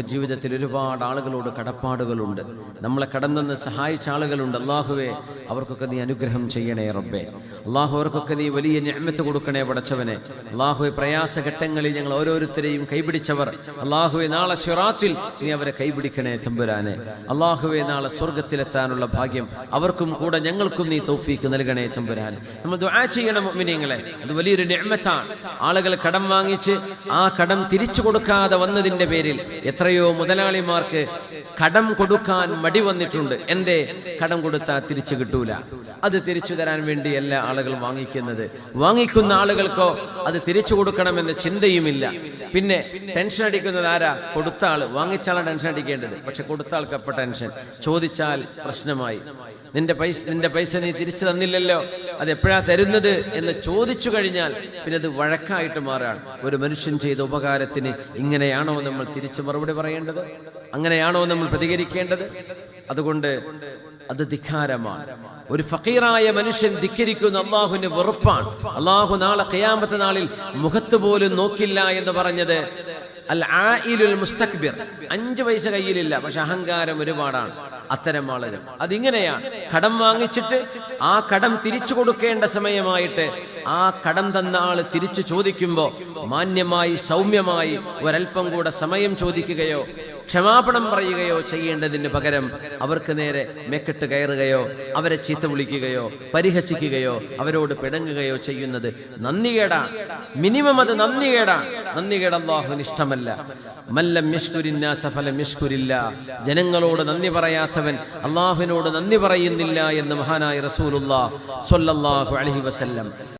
ജീവിതത്തിൽ ഒരുപാട് ആളുകളോട് കടപ്പാടുകളുണ്ട്. നമ്മളെ കടന്നു സഹായിച്ച ആളുകളുണ്ട്. അള്ളാഹുവെ അവർക്കൊക്കെ നീ അനുഗ്രഹം ചെയ്യണേ റബ്ബേ. അള്ളാഹു അവർക്കൊക്കെ നീ വലിയ ഞമ്മത്ത് കൊടുക്കണേ പടച്ചവനെ. അള്ളാഹു പ്രയാസഘട്ടങ്ങളിൽ ഞങ്ങൾ ഓരോരുത്തരെയും കൈപിടിച്ചവർ. അള്ളാഹുവെ നാളെ ഷിറാച്ചിൽ നീ അവരെ കൈപിടിക്കണേ തമ്പുരാനെ. അള്ളാഹുവെ നാളെ സ്വർഗത്തിലെത്താനുള്ള ഭാഗ്യം അവർക്കും കൂടെ ഞങ്ങൾക്കും നീ തൗഫീക്ക് നൽകണേ തമ്പുരാൻ. നമ്മൾ ചെയ്യണം മുഅ്മിനീങ്ങളെ. അത് വലിയൊരു നിഅമത്താണ്. ആളുകൾ കടം വാങ്ങിച്ച് ആ കടം തിരിച്ചു കൊടുക്കാതെ വന്നതിന്റെ പേരിൽ എത്രയോ മുതലാളിമാർക്ക് കടം കൊടുക്കാൻ മടി വന്നിട്ടുണ്ട്. എന്തേ? കടം കൊടുത്താൽ തിരിച്ചു കിട്ടൂല. അത് തിരിച്ചു തരാൻ വേണ്ടി എല്ലാ ആളുകൾ വാങ്ങിക്കുന്നത്. വാങ്ങിക്കുന്ന ആളുകൾക്കോ അത് തിരിച്ചു കൊടുക്കണമെന്ന ചിന്തയുമില്ല. പിന്നെ ടെൻഷൻ അടിക്കുന്നത് ആരാ? കൊടുത്ത ആൾ. വാങ്ങിച്ച ആളാണ് ടെൻഷൻ അടിക്കേണ്ടത്. പക്ഷെ കൊടുത്ത ആൾക്ക് അപ്പൊ ടെൻഷൻ. ചോദിച്ചാൽ പ്രശ്നമായി. നിന്റെ പൈസ നിന്റെ പൈസ നീ തിരിച്ചു തന്നില്ലല്ലോ. അത് എപ്പോഴാ തരുന്നത് എന്ന് ചോദിച്ചു കഴിഞ്ഞാൽ പിന്നെ അത് വഴക്കായിട്ട് മാറാണ്. ഒരു മനുഷ്യൻ ചെയ്ത ഉപകാരത്തിന് ഇങ്ങനെയാണോ നമ്മൾ തിരിച്ചു മറുപടി പറയേണ്ടത്? അങ്ങനെയാണോ നമ്മൾ പ്രതികരിക്കേണ്ടത്? അതുകൊണ്ട് അത് ധിക്കാരമാണ്. ഒരു ഫക്കീറായ മനുഷ്യൻ ധിക്കരിക്കുന്ന അള്ളാഹുവിന് വെറുപ്പാണ്. അള്ളാഹു നാളെ കയാമത്തെ നാളിൽ മുഖത്ത് പോലും നോക്കില്ല എന്ന് പറഞ്ഞത് അൽ മുസ്തക്ബിർ. അഞ്ച് പൈസ കയ്യിലില്ല പക്ഷെ അഹങ്കാരം ഒരുപാടാണ് അത്തരം ആളുകൾ. അതിങ്ങനെയാണ് കടം വാങ്ങിച്ചിട്ട് ആ കടം തിരിച്ചു കൊടുക്കേണ്ട സമയമായിട്ട് ആ കടം തന്ന ആൾ തിരിച്ചു ചോദിക്കുമ്പോൾ മാന്യമായി സൗമ്യമായി ഒരൽപ്പം കൂടെ സമയം ചോദിക്കുകയോ ക്ഷമാപണം പറയുകയോ ചെയ്യേണ്ടതിന് പകരം അവർക്ക് നേരെ മെക്കെട്ട് കയറുകയോ അവരെ ചീത്ത വിളിക്കുകയോ പരിഹസിക്കുകയോ അവരോട് പിടങ്ങുകയോ ചെയ്യുന്നത് നന്ദികേടാണ് മിനിമം അത് നന്ദികേടാണ് നന്ദികേട് അള്ളാഹുവിന് ഇഷ്ടമല്ല. മല്ലം യഷ്കുരിന്നാസ ഫലം യഷ്കുരില്ല. ജനങ്ങളോട് നന്ദി പറയാത്തവൻ അള്ളാഹുവിനോട് നന്ദി പറയുന്നില്ല എന്ന് മഹാനായ റസൂലുള്ള സൊല്ലാഹു അലഹി വസല്ലം